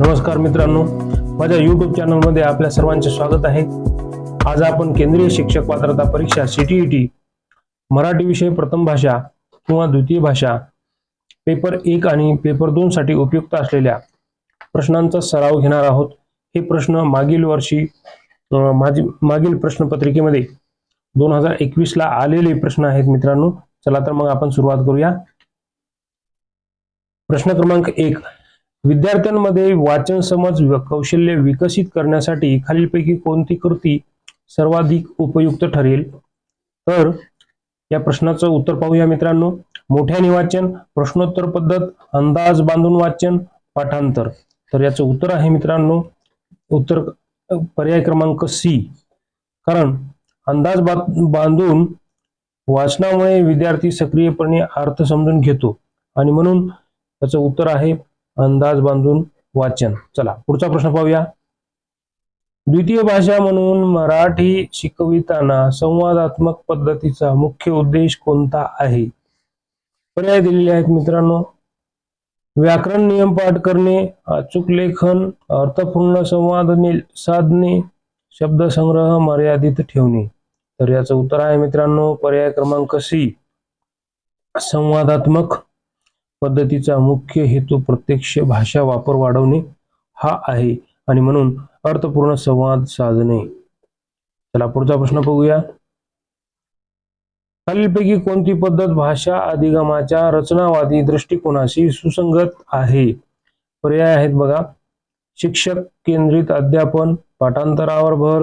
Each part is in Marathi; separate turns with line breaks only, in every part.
नमस्कार मित्रांनो माझ्या युट्यूब चॅनलमध्ये आपल्या सर्वांचे स्वागत आहे. आज आपण केंद्रीय शिक्षक पात्रता परीक्षा सीटीईटी मराठी विषय प्रथम भाषा किंवा द्वितीय भाषा पेपर एक आणि पेपर दोन साठी उपयुक्त असलेल्या प्रश्नांचा सराव घेणार आहोत. हे प्रश्न मागील वर्षी माझी मागील प्रश्नपत्रिकेमध्ये दोन हजार एकवीस ला आलेले प्रश्न आहेत मित्रांनो. चला तर मग आपण सुरुवात करूया. प्रश्न क्रमांक एक विद्यार्थ्यांमध्ये वाचन समज व कौशल्य विकसित करण्यासाठी खालीलपैकी कोणती कृती सर्वाधिक उपयुक्त ठरेल? तर या प्रश्नाचं उत्तर पाहूया मित्रांनो. मोठ्याने वाचन प्रश्नोत्तर पद्धत अंदाज बांधून वाचन पाठांतर. तर याचं उत्तर आहे मित्रांनो. उत्तर पर्याय क्रमांक सी कारण अंदाज बांधून वाचनामुळे विद्यार्थी सक्रियपणे अर्थ समजून घेतो. आणि म्हणून त्याचं उत्तर आहे अंदाज बांधून वाचन. चला पुढचा प्रश्न पाहूया. द्वितीय भाषा म्हणून मराठी शिकविताना संवादात्मक पद्धतीचा मुख्य उद्देश कोणता आहे? पर्याय दिलेले आहेत मित्रांनो. व्याकरण नियम पाठ करणे अचूक लेखन अर्थपूर्ण संवाद नि- साधणे शब्दसंग्रह मर्यादित ठेवणे. तर याचं उत्तर आहे मित्रांनो पर्याय क्रमांक सी. संवादात्मक पद्धतीचा मुख्य हेतू प्रत्यक्ष भाषा वापर वाढवणे हा आहे आणि म्हणून अर्थपूर्ण संवाद साधणे. चला पुढचा प्रश्न बघूया. खालीलपैकी कोणती पद्धत भाषा अधिगमाच्या रचनावादी दृष्टिकोनाशी सुसंगत आहे? पर्याय आहेत बघा. शिक्षक केंद्रित अध्यापन पाठांतरावर भर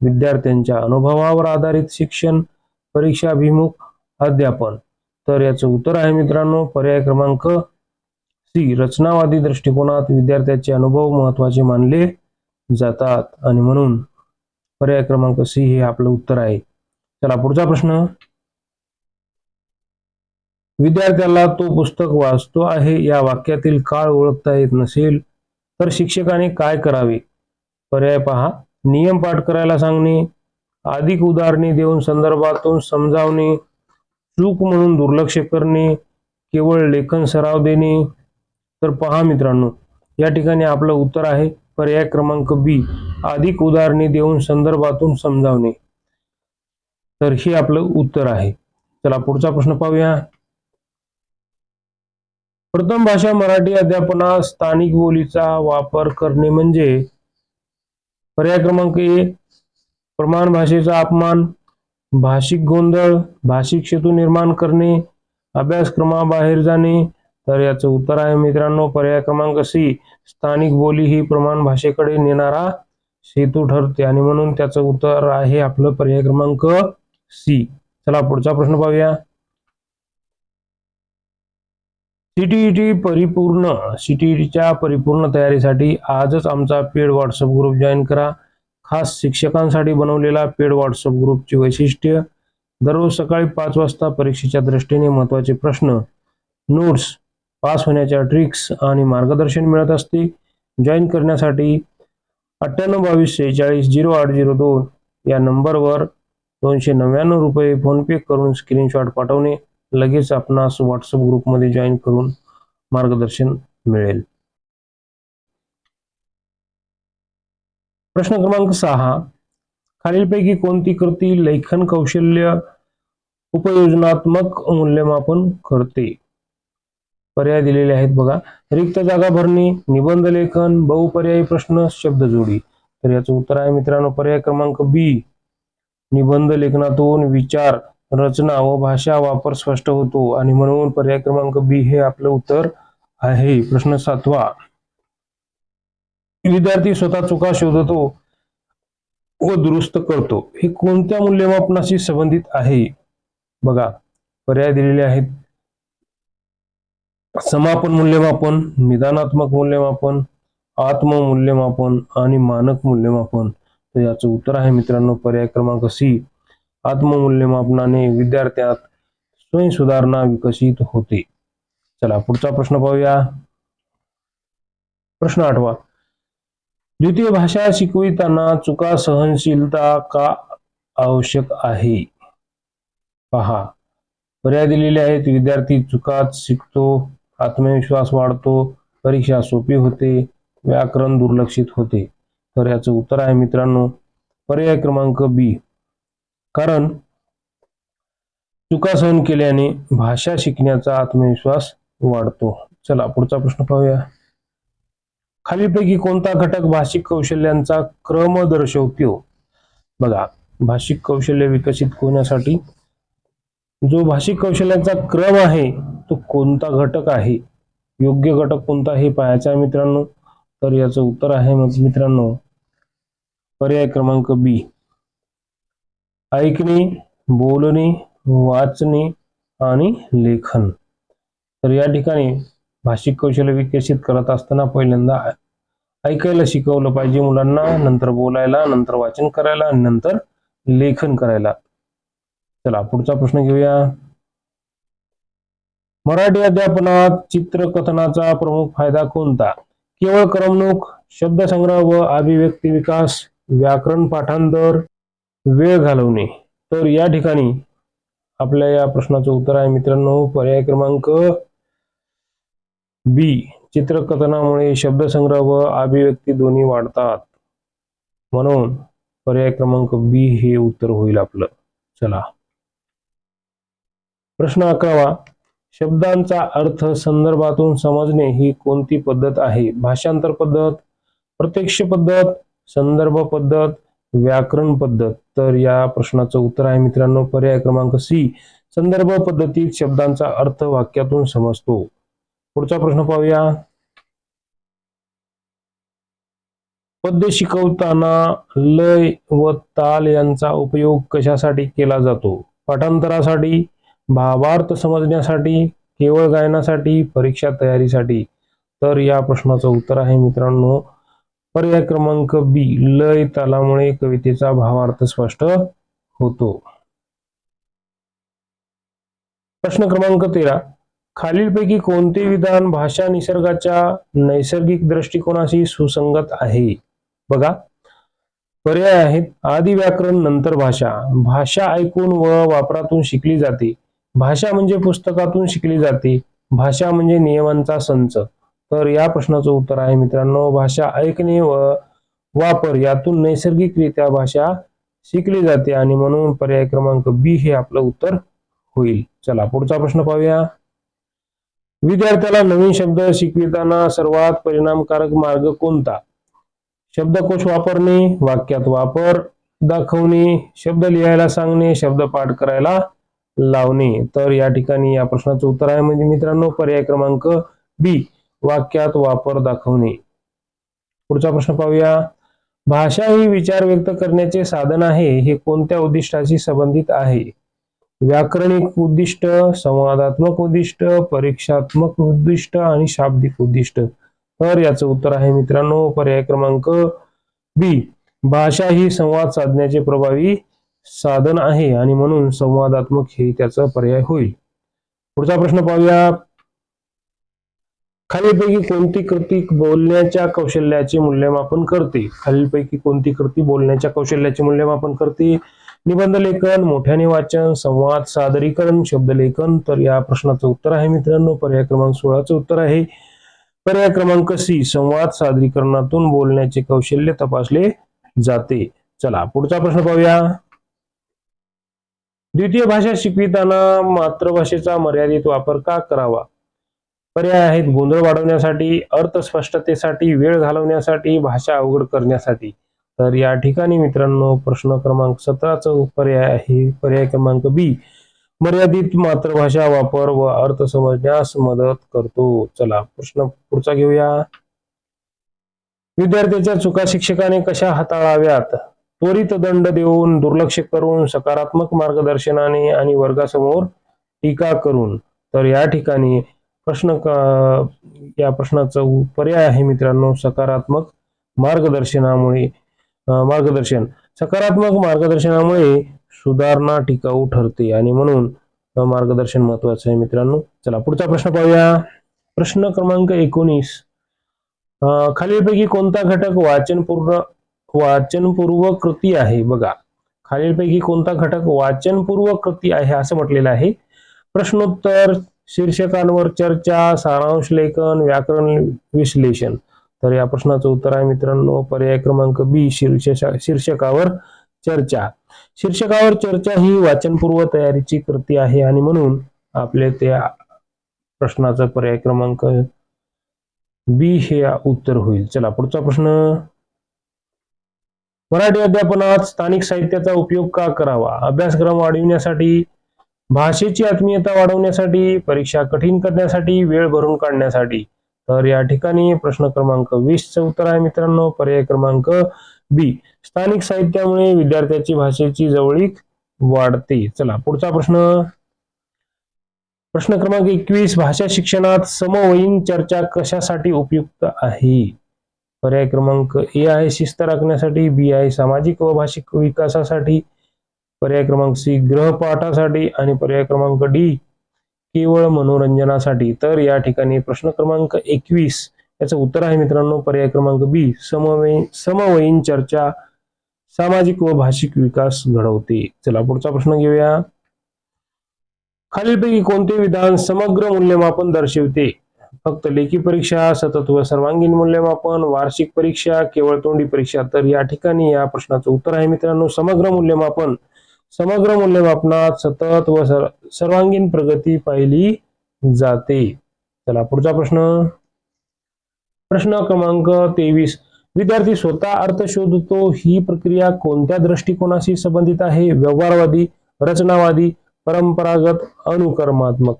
विद्यार्थ्यांच्या अनुभवावर आधारित शिक्षण परीक्षाभिमुख अध्यापन. तर याचं उत्तर आहे मित्रांनो. पर्याय क्रमांक सी. रचनावादी दृष्टिकोनात विद्यार्थ्याचे अनुभव महत्त्वाचे मानले जातात. आणि म्हणून पर्याय क्रमांक सी हे आपलं उत्तर आहे. चला पुढचा प्रश्न. विद्यार्थ्याला तो पुस्तक वाचतो आहे या वाक्यातील काळ ओळखता येत नसेल तर शिक्षकाने काय करावे? पर्याय पहा. नियम पाठ करायला सांगणे अधिक उदाहरणे देऊन संदर्भातून समजावणे चूक म्हणून दुर्लक्ष करणे केवळ लेखन सराव देणे. तर पहा मित्रांनो या ठिकाणी आपलं उत्तर आहे पर्याय क्रमांक बी अधिक उदाहरणे देऊन संदर्भातून समजावणे. तर हे आपलं उत्तर आहे. चला पुढचा प्रश्न पाहूया. प्रथम भाषा मराठी अध्यापनात स्थानिक बोलीचा वापर करणे म्हणजे पर्याय क्रमांक ए प्रमाण भाषेचा अपमान. भाषिक गोंधळ भाषिक सेतू निर्माण करणे अभ्यासक्रमाबाहेर जाणे. तर याचं उत्तर आहे मित्रांनो पर्याय क्रमांक सी स्थानिक बोली ही प्रमाण भाषेकडे नेणारा सेतू ठरते. आणि म्हणून त्याचं उत्तर आहे आपलं पर्याय क्रमांक सी चला पुढचा प्रश्न पाहूया. सीटीईटी परिपूर्ण सीटीईटीच्या परिपूर्ण तयारीसाठी आजच आमचा पेड व्हॉट्सअप ग्रुप जॉईन करा. खास शिक्षकांसाठी बनवलेला पेड व्हॉट्सअप ग्रुपची वैशिष्ट्य दररोज सकाळी पाच वाजता परीक्षेच्या दृष्टीने महत्त्वाचे प्रश्न नोट्स पास होण्याच्या ट्रिक्स आणि मार्गदर्शन मिळत असते. जॉईन करण्यासाठी अठ्ठ्याण्णव बावीस सेहेचाळीस झिरो आठ झिरो दोन या नंबरवर दोनशे नव्याण्णव रुपये फोनपे करून स्क्रीनशॉट पाठवणे लगेच आपणास व्हॉट्सअप ग्रुपमध्ये जॉईन करून मार्गदर्शन मिळेल. प्रश्न क्रमांक सहा. खालीलपैकी कोणती कृती लेखन कौशल्य उपयोजनात्मक मूल्यमापन करते? पर्याय दिलेले आहेत बघा. रिक्त जागा भरणे निबंध लेखन बहुपर्यायी प्रश्न शब्द जोडी तर याचं उत्तर आहे मित्रांनो पर्याय क्रमांक बी. निबंध लेखनातून विचार रचना व भाषा वापर स्पष्ट होतो. आणि म्हणून पर्याय क्रमांक बी हे आपलं उत्तर आहे. प्रश्न सातवा. विद्यार्थी स्वतः चुका शोधतो व दुरुस्त करतो. हे कोणत्या मूल्यमापनाशी संबंधित आहे? बघा पर्याय दिलेले आहेत. समापन मूल्यमापन निदानात्मक मूल्यमापन आत्ममूल्यमापन आणि मानक मूल्यमापन. तर याचं उत्तर आहे मित्रांनो पर्याय क्रमांक सी. आत्ममूल्यमापनाने विद्यार्थ्यात स्वयंसुधारणा विकसित होते. चला पुढचा प्रश्न पाहूया. प्रश्न आठवा. द्वितीय भाषा शिकविताना चुका सहनशीलता का आवश्यक आहे? पहा. पर्याय दिलेले आहेत. विद्यार्थी चुकात शिकतो आत्मविश्वास वाढतो परीक्षा सोपी होते व्याकरण दुर्लक्षित होते. तर याचं उत्तर आहे मित्रांनो पर्याय क्रमांक बी. कारण चुका सहन केल्याने भाषा शिकण्याचा आत्मविश्वास वाढतो. चला पुढचा प्रश्न पाहूया. खालीपैकी कोणता घटक भाषिक कौशल्यांचा क्रम दर्शवतो बघा भाषिक कौशल्य विकसित होण्यासाठी जो भाषिक कौशल्यांचा क्रम आहे तो कोणता घटक आहे? योग्य घटक कोणता हे पाहायचा आहे मित्रांनो. तर याचं उत्तर आहे मग मित्रांनो पर्याय क्रमांक बी. ऐकणे बोलणे वाचणे आणि लेखन. तर या ठिकाणी भाषिक कौशल्य विकसित करत असताना पहिल्यांदा ऐकायला शिकवलं पाहिजे मुलांना नंतर बोलायला नंतर वाचन करायला आणि नंतर लेखन करायला. चला पुढचा प्रश्न घेऊया. मराठी अध्यापनात चित्रकथनाचा प्रमुख फायदा कोणता? केवळ करमणूक शब्दसंग्रह व अभिव्यक्ती विकास व्याकरण पाठांतर वेळ घालवणे. तर या ठिकाणी आपल्या या प्रश्नाचं उत्तर आहे मित्रांनो. पर्याय क्रमांक बी चित्रकथनामुळे शब्दसंग्रह व अभिव्यक्ती दोन्ही वाढतात. म्हणून पर्याय क्रमांक बी हे उत्तर होईल आपलं. चला. प्रश्न अकरावा. शब्दांचा अर्थ संदर्भातून समजणे ही कोणती पद्धत आहे? भाषांतर पद्धत प्रत्यक्ष पद्धत संदर्भ पद्धत व्याकरण पद्धत. तर या प्रश्नाचं उत्तर आहे मित्रांनो पर्याय क्रमांक सी. संदर्भ पद्धतीत शब्दांचा अर्थ वाक्यातून समजतो. पुढचा प्रश्न पाहूया. पद्य शिकवताना लय व ताल यांचा उपयोग कशासाठी केला जातो? पाठांतरासाठी भावार्थ समजण्यासाठी केवळ गायनासाठी परीक्षा तयारीसाठी? तर या प्रश्नाचं उत्तर आहे मित्रांनो पर्याय क्रमांक बी लय तालामुळे कवितेचा भावार्थ स्पष्ट होतो. प्रश्न क्रमांक तेरा खालीलपैकी कोणते विधान भाषा निसर्गाच्या नैसर्गिक दृष्टिकोनाशी सुसंगत आहे? बघा. पर्याय आहेत. आधी व्याकरण नंतर भाषा. भाषा ऐकून व वापरातून शिकली जाते. भाषा म्हणजे पुस्तकातून शिकली जाते. भाषा म्हणजे नियमांचा संच. तर या प्रश्नाचं उत्तर आहे मित्रांनो. भाषा ऐकणे व वापर यातून नैसर्गिकरित्या भाषा शिकली जाते आणि म्हणून पर्याय क्रमांक बी हे आपलं उत्तर होईल. चला पुढचा प्रश्न पाहूया. विद्यार्थ्याला नवीन शब्द शिकविताना सर्वात परिणामकारक मार्ग कोणता? शब्दकोश वापरणे वाक्यात वापर दाखवणे शब्द लिहायला सांगणे शब्द पाठ करायला लावणे. तर या ठिकाणी या प्रश्नाचं उत्तर आहे. म्हणजे मित्रांनो पर्याय क्रमांक बी वाक्यात वापर दाखवणे. पुढचा प्रश्न पाहूया. भाषा ही विचार व्यक्त करण्याचे साधन आहे. हे कोणत्या उद्दिष्टाशी संबंधित आहे? व्याकरणिक उद्दिष्ट संवादात्मक उद्दिष्ट परीक्षात्मक उद्दिष्ट आणि शाब्दिक उद्दिष्ट. तर याचं उत्तर आहे मित्रांनो पर्याय क्रमांक बी भाषा ही संवाद साधण्याचे प्रभावी साधन आहे आणि म्हणून संवादात्मक हे त्याचा पर्याय होईल. पुढचा प्रश्न पाहूया. खालीलपैकी कोणती कृती बोलण्याच्या कौशल्याचे मूल्यमापन करते? खालीलपैकी कोणती कृती बोलण्याच्या कौशल्याचे मूल्यमापन करते? निबंध लेखन मोठ्याने वाचन संवाद सादरीकरण शब्दलेखन. तर या प्रश्नाचं उत्तर आहे मित्रांनो. पर्याय क्रमांक सोळाचं उत्तर आहे. पर्याय क्रमांक सी संवाद सादरीकरणातून बोलण्याचे कौशल्य तपासले जाते. चला पुढचा प्रश्न पाहूया. द्वितीय भाषा शिकविताना मातृभाषेचा मर्यादित वापर का करावा? पर्याय आहेत गोंधळ वाढवण्यासाठी अर्थ स्पष्टतेसाठी वेळ घालवण्यासाठी भाषा अवघड करण्यासाठी. तर या ठिकाणी मित्रांनो प्रश्न क्रमांक सतराचा पर्याय आहे. पर्याय क्रमांक बी मर्यादित मातृभाषा वापर व अर्थ समजण्यास मदत करतो. चला प्रश्न पुढचा घेऊया. विद्यार्थ्याच्या चुका शिक्षकाने कशा हाताळाव्यात? त्वरित दंड देऊन दुर्लक्ष करून सकारात्मक मार्गदर्शनाने आणि वर्गासमोर टीका करून. तर या ठिकाणी प्रश्न या प्रश्नाचा पर्याय आहे मित्रांनो सकारात्मक मार्गदर्शनामुळे. मार्गदर्शन. सकारात्मक मार्गदर्शनामुळे सुधारणा टिकाऊ ठरते आणि म्हणून मार्गदर्शन महत्वाचं आहे मित्रांनो. चला पुढचा प्रश्न पाहूया. प्रश्न क्रमांक एकोणीस. खालीलपैकी कोणता घटक वाचनपूर्ण वाचनपूर्व कृती आहे? बघा खालीलपैकी कोणता घटक वाचनपूर्व कृती आहे असं म्हटलेलं आहे. प्रश्नोत्तर शीर्षकांवर चर्चा सारांश लेखन व्याकरण विश्लेषण. तर या प्रश्नाचं उत्तर आहे मित्रांनो पर्याय क्रमांक बी शीर्ष शीर्षकावर चर्चा. शीर्षकावर चर्चा ही वाचनपूर्व तयारीची कृती आहे आणि म्हणून आपले त्या प्रश्नाचा पर्याय क्रमांक बी हे उत्तर होईल. चला पुढचा प्रश्न. मराठी अध्यापनात स्थानिक साहित्याचा उपयोग का करावा? अभ्यासक्रम वाढविण्यासाठी भाषेची आत्मीयता वाढवण्यासाठी परीक्षा कठीण करण्यासाठी वेळ भरून काढण्यासाठी. तर या ठिकाणी प्रश्न क्रमांक वीस च उत्तर आहे मित्रांनो. पर्याय क्रमांक बी. स्थानिक साहित्यामुळे विद्यार्थ्याची भाषेची जवळीक वाढते. चला पुढचा प्रश्न. प्रश्न क्रमांक एकवीस. भाषा शिक्षणात समवयीन चर्चा कशासाठी उपयुक्त आहे? पर्याय क्रमांक ए आहे शिस्त राखण्यासाठी. बी आहे सामाजिक व भाषिक विकासासाठी. पर्याय क्रमांक सी ग्रहपाठासाठी आणि पर्याय क्रमांक डी केवळ मनोरंजनासाठी तर या ठिकाणी प्रश्न क्रमांक एकवीस याचं उत्तर आहे मित्रांनो. पर्याय क्रमांक बी समवयीन समवयीन चर्चा सामाजिक व भाषिक विकास घडवते. चला पुढचा प्रश्न घेऊया. खालीलपैकी कोणते विधान समग्र मूल्यमापन दर्शवते? फक्त लेखी परीक्षा सतत व सर्वांगीण मूल्यमापन वार्षिक परीक्षा केवळ तोंडी परीक्षा तर या ठिकाणी या प्रश्नाचं उत्तर आहे मित्रांनो. समग्र मूल्यमापन समग्र मूल्यमापनात सतत व सर्वांगीण प्रगती पाहिली जाते. चला पुढचा प्रश्न. प्रश्न क्रमांक तेवीस. विद्यार्थी स्वतः अर्थ शोधतो ही प्रक्रिया कोणत्या दृष्टिकोनाशी संबंधित आहे? व्यवहारवादी रचनावादी परंपरागत अनुकर्मात्मक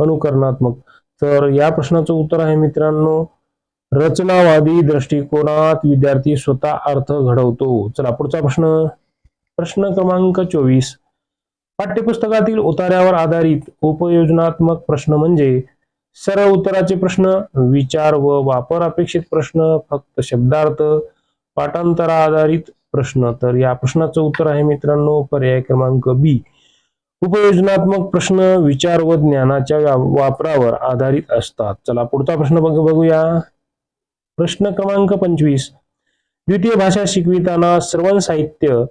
अनुकरणात्मक. तर या प्रश्नाचं उत्तर आहे मित्रांनो रचनावादी दृष्टिकोनात विद्यार्थी स्वतः अर्थ घडवतो. चला पुढचा प्रश्न. प्रश्न क्रमांक चोवीस. पाठ्यपुस्तकातील उतार्यावर आधारित उपयोजनात्मक प्रश्न म्हणजे सरळ उत्तराचे प्रश्न विचार व वापर अपेक्षित प्रश्न फक्त शब्दार्थ पाठांतरा आधारित प्रश्न. तर या प्रश्नाचं उत्तर आहे मित्रांनो पर्याय क्रमांक बी. उपयोजनात्मक प्रश्न विचार व ज्ञानाच्या वापरावर आधारित असतात. चला पुढचा प्रश्न बघूया. प्रश्न क्रमांक पंचवीस. द्वितीय भाषा शिकविताना श्रवण साहित्य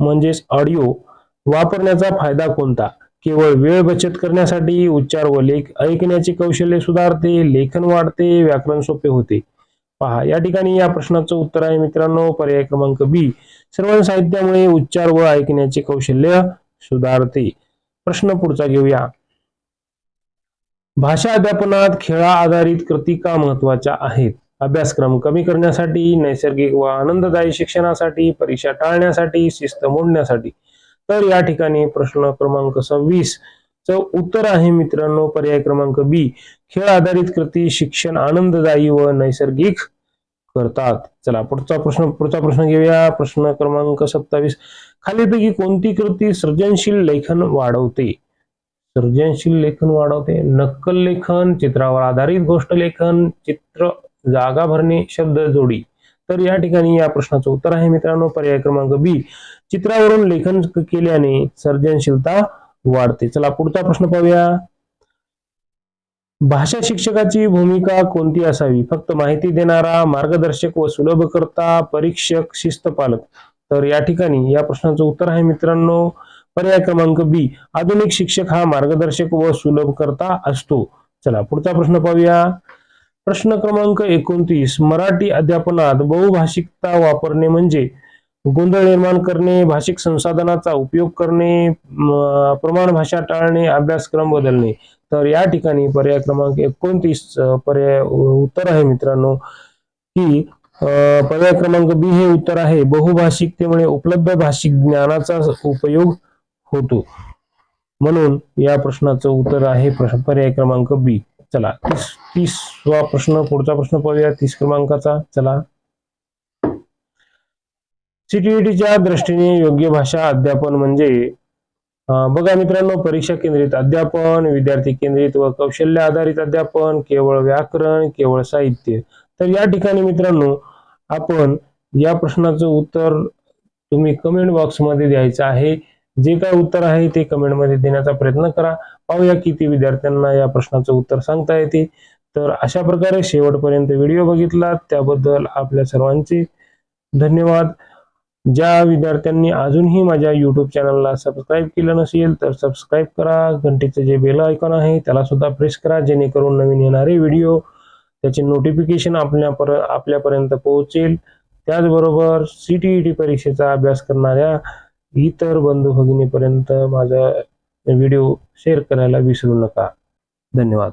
म्हणजेच ऑडिओ वापरण्याचा फायदा कोणता? केवळ वेळ बचत करण्यासाठी उच्चार व लेख ऐकण्याचे कौशल्य सुधारते लेखन वाढते व्याकरण सोपे होते. पहा या ठिकाणी या प्रश्नाचं उत्तर आहे मित्रांनो पर्याय क्रमांक बी श्रवण साहित्यामुळे उच्चार व ऐकण्याचे कौशल्य सुधारते. प्रश्न पुढचा घेऊया. भाषा अध्यापनात खेळा आधारित कृती का महत्त्वाच्या आहेत? अभ्यासक्रम कमी करण्यासाठी नैसर्गिक व आनंददायी शिक्षणासाठी परीक्षा टाळण्यासाठी शिस्त मोडण्यासाठी. तर या ठिकाणी प्रश्न क्रमांक सव्वीस च उत्तर आहे मित्रांनो पर्याय क्रमांक बी. खेळ आधारित कृती शिक्षण आनंददायी व नैसर्गिक करतात. चला पुढचा प्रश्न पुढचा प्रश्न घेऊया. प्रश्न क्रमांक सत्तावीस. खालीपैकी कोणती कृती सृजनशील लेखन वाढवते? सृजनशील लेखन वाढवते. नक्कल लेखन चित्रावर आधारित गोष्ट लेखन चित्र जागा भरणे शब्द जोडी. तर या ठिकाणी या प्रश्नाचं उत्तर आहे मित्रांनो. पर्याय क्रमांक बी. चित्रावरून लेखन केल्याने सर्जनशीलता वाढते. चला पुढचा प्रश्न पाहूया. भाषा शिक्षकाची भूमिका कोणती असावी? फक्त माहिती देणारा मार्गदर्शक व सुलभ करता परीक्षक शिस्त पालक तर या ठिकाणी या प्रश्नाचं उत्तर आहे मित्रांनो. पर्याय क्रमांक बी. आधुनिक शिक्षक हा मार्गदर्शक व सुलभ करता असतो. चला पुढचा प्रश्न पाहूया. प्रश्न क्रमांक एकोणतीस. मराठी अध्यापनात बहुभाषिकता वापरणे म्हणजे गोंधळ निर्माण करणे भाषिक संसाधनाचा उपयोग करणे प्रमाण भाषा टाळणे अभ्यासक्रम बदलणे. तर या ठिकाणी पर्याय क्रमांक एकोणतीस पर्याय उत्तर आहे मित्रांनो की पर्याय क्रमांक बी हे उत्तर आहे. बहुभाषिकतेमुळे उपलब्ध भाषिक ज्ञानाचा उपयोग होतो. म्हणून या प्रश्नाचं उत्तर आहे पर्याय क्रमांक बी. चला तीस तीसवा प्रश्न पुढचा प्रश्न पाहूया तीस क्रमांकाचा चला. सीटीईटीच्या दृष्टीने योग्य भाषा अध्यापन म्हणजे बघा मित्रांनो परीक्षा केंद्रित अध्यापन विद्यार्थी केंद्रित व कौशल्य आधारित अध्यापन केवळ व्याकरण केवळ साहित्य. तर या ठिकाणी मित्रांनो आपण या प्रश्नाचं उत्तर तुम्ही कमेंट बॉक्समध्ये द्यायचं आहे. जे काय उत्तर आहे ते कमेंटमध्ये देण्याचा प्रयत्न करा. पाहूया किती विद्यार्थ्यांना या प्रश्नाचं उत्तर सांगता येते. तर अशा प्रकारे शेवटपर्यंत व्हिडिओ बघितला. त्याबद्दल आपल्या सर्वांचे धन्यवाद. ज्या विद्यार्थ्यांनी अजूनही माझ्या यूट्यूब चॅनलला सबस्क्राईब केलं नसेल तर सबस्क्राईब करा. घंटेचं जे बेल आयकॉन आहे त्याला सुद्धा प्रेस करा. जेणेकरून नवीन येणारे व्हिडिओ त्याचे नोटिफिकेशन आपल्या पर आपल्यापर्यंत पोहोचेल. त्याचबरोबर सी टी ई टी परीक्षेचा अभ्यास करणाऱ्या इतर बंधू भगिनीपर्यंत माझा व्हिडिओ शेअर करायला विसरू नका. धन्यवाद.